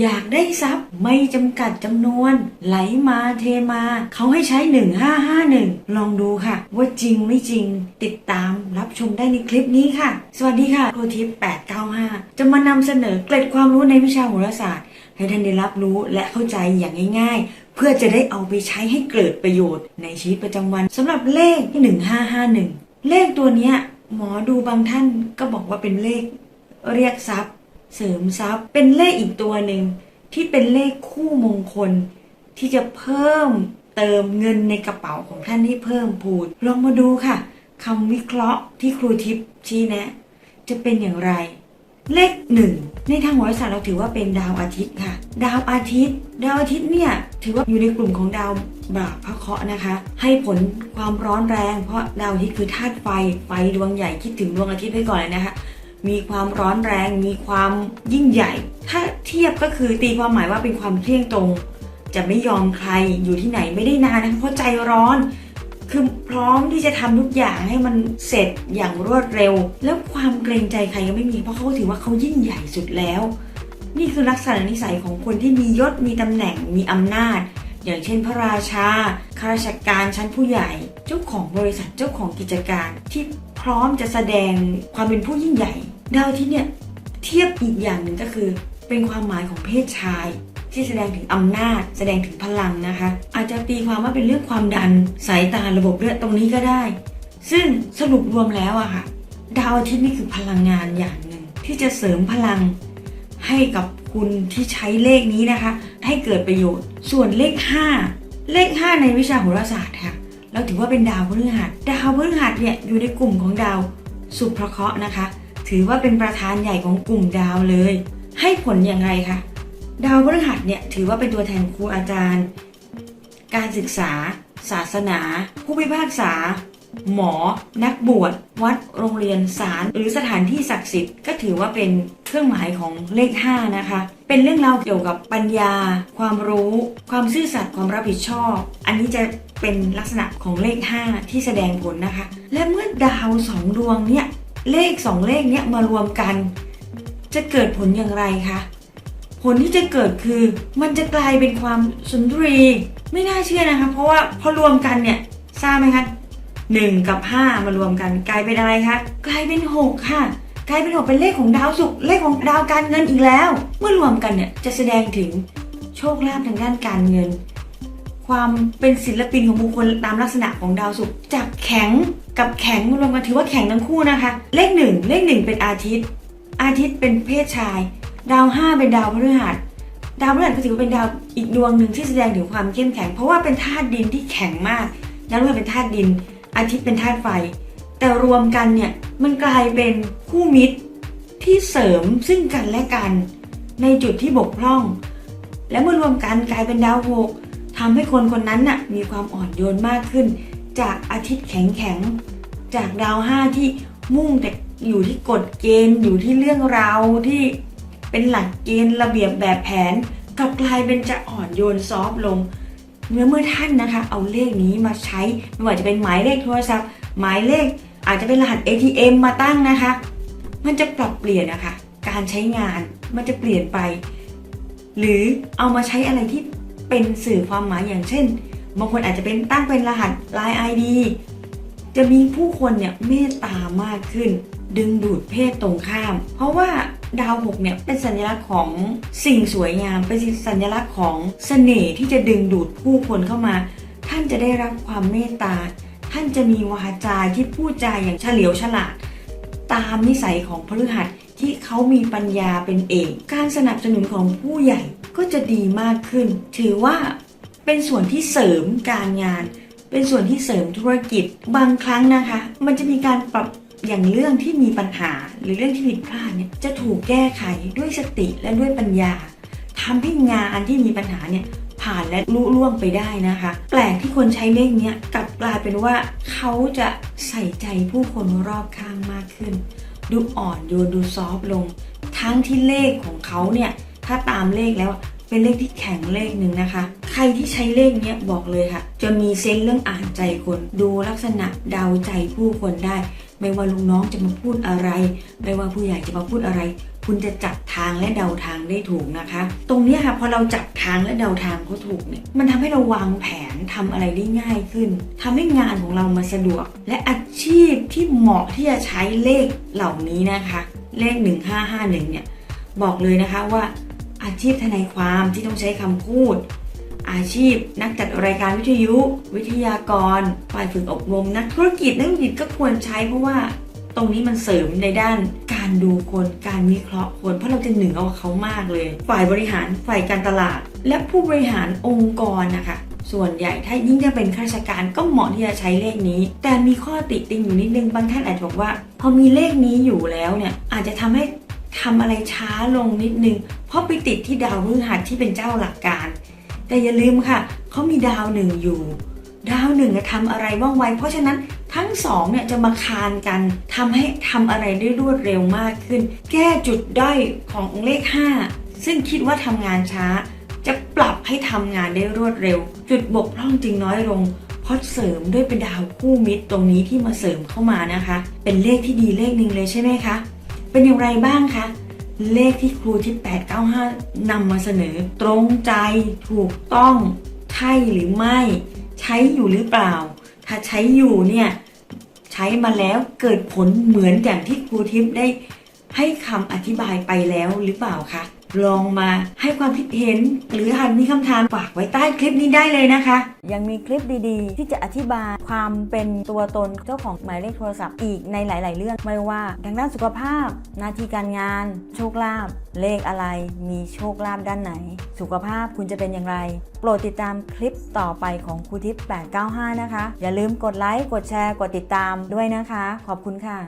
อยากได้ทรัพย์ไม่จำกัดจำนวน ไหลมาเทมา เขาให้ใช้ 1551 ลองดูค่ะ ว่าจริงไม่จริง ติดตามรับชมได้ในคลิปนี้ค่ะ สวัสดีค่ะครูทิพย์895 จะมานำเสนอเกร็ดความรู้ในวิชาโหราศาสตร์ ให้ท่านได้รับรู้และเข้าใจอย่างง่ายๆ เพื่อจะได้เอาไปใช้ให้เกิดประโยชน์ในชีวิตประจำวันสำหรับเลขที่1551 เลขตัวนี้หมอดูบางท่านก็บอกว่าเป็นเลข เรียกทรัพย์ เสริมทรัพย์ เป็นเลขอีกตัวหนึ่งที่เป็นเลขคู่มงคล ที่จะเพิ่มเติมเงินในกระเป๋าของท่านให้เพิ่มพูนลองมาดูค่ะคำวิเคราะห์ที่ครูทิพย์ชี้แนะ จะเป็นอย่างไร เลขหนึ่งในทางโหราศาสตร์เราถือว่าเป็นดาวอาทิตย์ค่ะ ดาวอาทิตย์ ดาวอาทิตย์เนี่ยถือว่าอยู่ในกลุ่มของดาวบาปพระเคราะห์นะคะ ให้ผลความร้อนแรง เพราะดาวอาทิตย์คือธาตุไฟไฟดวงใหญ่คิดถึงดวงอาทิตย์ไว้ก่อนเลยนะคะ มีความร้อนแรง มีความยิ่งใหญ่ ถ้าเทียบก็คือตีความหมายว่าเป็นความเที่ยงตรง จะไม่ยอมใครอยู่ที่ไหนไม่ได้นานนะเพราะใจร้อน คือพร้อมที่จะทำทุกอย่างให้มันเสร็จอย่างรวดเร็ว แล้วความเกรงใจใครก็ไม่มีเพราะเขาถือว่าเขายิ่งใหญ่สุดแล้ว นี่คือลักษณะนิสัยของคนที่มียศมีตำแหน่งมีอำนาจ อย่างเช่นพระราชาข้าราชการชั้นผู้ใหญ่ เจ้าของบริษัทเจ้าของกิจการที่พร้อมจะแสดงความเป็นผู้ยิ่งใหญ่ ดาวที่เนี่ยเทียบอีกอย่างหนึ่งก็คือ เป็นความหมายของเพศชาย ที่แสดงถึงอำนาจ แสดงถึงพลังนะคะ อาจจะตีความว่าเป็นเรื่องความดันสายตาระบบเลือดตรงนี้ก็ได้ ซึ่งสรุปรวมแล้วอะค่ะ ดาวอาทิตย์นี่คือพลังงานอย่างหนึ่งที่จะเสริมพลังให้กับคุณที่ใช้เลขนี้นะคะ ให้เกิดประโยชน์ ส่วนเลข 5 เลข 5 ในวิชาโหราศาสตร์ค่ะเราถือว่าเป็นดาวพฤหัส ดาวพฤหัสเนี่ยอยู่ในกลุ่มของดาวสุภเคราะห์นะคะ ถือว่าเป็นประธานใหญ่ของกลุ่มดาวเลย ให้ผลอย่างไรคะดาวพฤหัสเนี่ยถือว่าเป็นตัวแทนครูอาจารย์ การศึกษา ศาสนา ผู้พิพากษา หมอ นักบวช วัด โรงเรียน ศาล หรือสถานที่ศักดิ์สิทธิ์ก็ถือว่าเป็นเครื่องหมายของเลข 5 นะคะ เป็นเรื่องราวเกี่ยวกับปัญญา ความรู้ ความซื่อสัตย์ ความรับผิดชอบ อันนี้จะเป็นลักษณะของเลข 5 ที่แสดงผลนะคะ และเมื่อดาวสองดวงเนี่ย เลขสองเลขเนี้ยมารวมกัน จะเกิดผลอย่างไรคะผลที่จะเกิดคือมันจะกลายเป็นความสุนทรีไม่น่าเชื่อนะคะ เพราะว่าพอรวมกันเนี่ยทราบไหมคะหนึ่งกับห้ามารวมกัน กลายเป็นอะไรคะกลายเป็นหกค่ะ กลายเป็นหกเป็นเลขของดาวศุกร์เลขของดาวการเงินอีกแล้ว เมื่อรวมกันเนี่ยจะแสดงถึงโชคลาภทางด้านการเงิน ความเป็นศิลปินของบุคคลตามลักษณะของดาวศุกร์จากแข็งกับแข็งรวมกันถือว่าแข็งทั้งคู่นะคะ เลขหนึ่งเลขหนึ่งเป็นอาทิตย์ อาทิตย์เป็นเพศชาย ดาวห้าเป็นดาวพฤหัสดาวพฤหัสก็ถือว่าเป็นดาวอีกดวงหนึ่งที่แสดงถึงความเข้มแข็ง เพราะว่าเป็นธาตุดินที่แข็งมากดาวพฤหัสเป็นธาตุดิน อาทิตย์เป็นธาตุไฟ แต่รวมกันเนี่ยมันกลายเป็นคู่มิตรที่เสริมซึ่งกันและกัน ในจุดที่บกพร่อง และเมื่อรวมกันกลายเป็นดาวหก ทำให้คนคนนั้นน่ะมีความอ่อนโยนมากขึ้น จากอาทิตย์แข็งแข็งจากดาวห้าที่มุ่งแต่อยู่ที่กฎเกณฑ์ อยู่ที่เรื่องราวที่เป็นหลักเกณฑ์ระเบียบแบบแผนกลับกลายเป็นจะอ่อนโยนซอฟต์ลงเมื่อเมื่อท่านนะคะเอาเลขนี้มาใช้ไม่ว่าจะเป็นหมายเลขโทรศัพท์ หมายเลขอาจจะเป็นรหัส ATM มาตั้งนะคะ มันจะปรับเปลี่ยนนะคะ การใช้งานมันจะเปลี่ยนไป หรือเอามาใช้อะไรที่ เป็นสื่อความหมายอย่างเช่น บางคนอาจจะเป็นตั้งเป็นรหัส Line ID จะมีผู้คนเนี่ยเมตตามากขึ้น ดึงดูดเพศตรงข้าม เพราะว่าดาวหกเนี่ยเป็นสัญลักษณ์ของสิ่งสวยงาม เป็นสัญลักษณ์ของเสน่ห์ที่จะดึงดูดผู้คนเข้ามา ท่านจะได้รับความเมตตา ท่านจะมีวาจาที่พูดจาอย่างเฉลียวฉลาด ตามนิสัยของพฤหัสที่เขามีปัญญาเป็นเอก การสนับสนุนของผู้ใหญ่ ก็จะดีมากขึ้น ถือว่าเป็นส่วนที่เสริมการงาน เป็นส่วนที่เสริมธุรกิจ บางครั้งนะคะ มันจะมีการปรับอย่างเรื่องที่มีปัญหาหรือเรื่องที่ผิดพลาดเนี่ยจะถูกแก้ไขด้วยสติและด้วยปัญญาทำให้งานที่มีปัญหาเนี่ยผ่านและลุล่วงไปได้นะคะ แปลกที่คนใช้เลขเนี้ยกลับกลายเป็นว่าเขาจะใส่ใจผู้คนรอบข้างมากขึ้น ดูอ่อนโยนดูซอฟต์ลง ทั้งที่เลขของเขาเนี่ย ถ้าตามเลขแล้วเป็นเลขที่แข็งเลขหนึ่งนะคะ ใครที่ใช้เลขเนี้ยบอกเลยค่ะ จะมีเซนเรื่องอ่านใจคน ดูลักษณะเดาใจผู้คนได้ ไม่ว่าลูกน้องจะมาพูดอะไร ไม่ว่าผู้ใหญ่จะมาพูดอะไร คุณจะจับทางและเดาทางได้ถูกนะคะ ตรงนี้ค่ะพอเราจับทางและเดาทางเขาถูกเนี่ย มันทำให้เราวางแผนทำอะไรได้ง่ายขึ้นทำให้งานของเรามาสะดวก และอาชีพที่เหมาะที่จะใช้เลขเหล่านี้นะคะ เลข 1551เนี่ยบอกเลยนะคะว่า อาชีพทนายความที่ต้องใช้คำพูด อาชีพนักจัดรายการวิทยุ วิทยากร ฝ่ายฝึกอบรมนักธุรกิจนักธุรกิจก็ควรใช้เพราะว่าตรงนี้มันเสริมในด้านการดูคนการวิเคราะห์คนเพราะเราจะเหนือกว่าเขามากเลย ฝ่ายบริหารฝ่ายการตลาด และผู้บริหารองค์กรนะคะส่วนใหญ่ถ้ายิ่งจะเป็นข้าราชการก็เหมาะที่จะใช้เลขนี้ แต่มีข้อติติงอยู่นิดนึงบางท่านอาจจะบอกว่า พอมีเลขนี้อยู่แล้วเนี่ยอาจจะทำให้ ทำอะไรช้าลงนิดนึง เพราะไปติดที่ดาวพฤหัสที่เป็นเจ้าหลักการ แต่อย่าลืมค่ะเขามีดาวหนึ่งอยู่ ดาวหนึ่งจะทำอะไรว่องไว เพราะฉะนั้นทั้งสองเนี่ยจะมาคานกันทำให้ทำอะไรได้รวดเร็วมากขึ้น แก้จุดด้อยของเลข 5 ซึ่งคิดว่าทำงานช้า จะปรับให้ทำงานได้รวดเร็ว จุดบกพร่องจึงน้อยลงเพราะเสริมด้วยเป็นดาวคู่มิตรตรงนี้ที่มาเสริมเข้ามานะคะ เป็นเลขที่ดีเลขหนึ่งเลยใช่ไหมคะ เป็นอย่างไรบ้างคะ เลขที่ครูที่ 895นำมาเสนอ ตรงใจถูกต้องใช่หรือไม่ ใช้อยู่หรือเปล่า ถ้าใช้อยู่เนี่ยใช้มาแล้วเกิดผลเหมือนอย่างที่ครูทิพย์ได้ให้คำอธิบายไปแล้วหรือเปล่าคะ ลองมาให้ความคิดเห็น หรือหากมีคำถามฝากไว้ใต้คลิปนี้ได้เลยนะคะ ยังมีคลิปดีๆ ที่จะอธิบายความเป็นตัวตนเจ้าของหมายเลขโทรศัพท์อีกในหลาย ๆ เรื่องไม่ว่าทางด้านสุขภาพ หน้าที่การงาน โชคลาภเลขอะไร มีโชคลาภด้านไหน สุขภาพคุณจะเป็นอย่างไร โปรดติดตามคลิปต่อไปของครูทิพย์895 นะคะ อย่าลืมกดไลค์กดแชร์กดติดตามด้วยนะคะ ขอบคุณค่ะ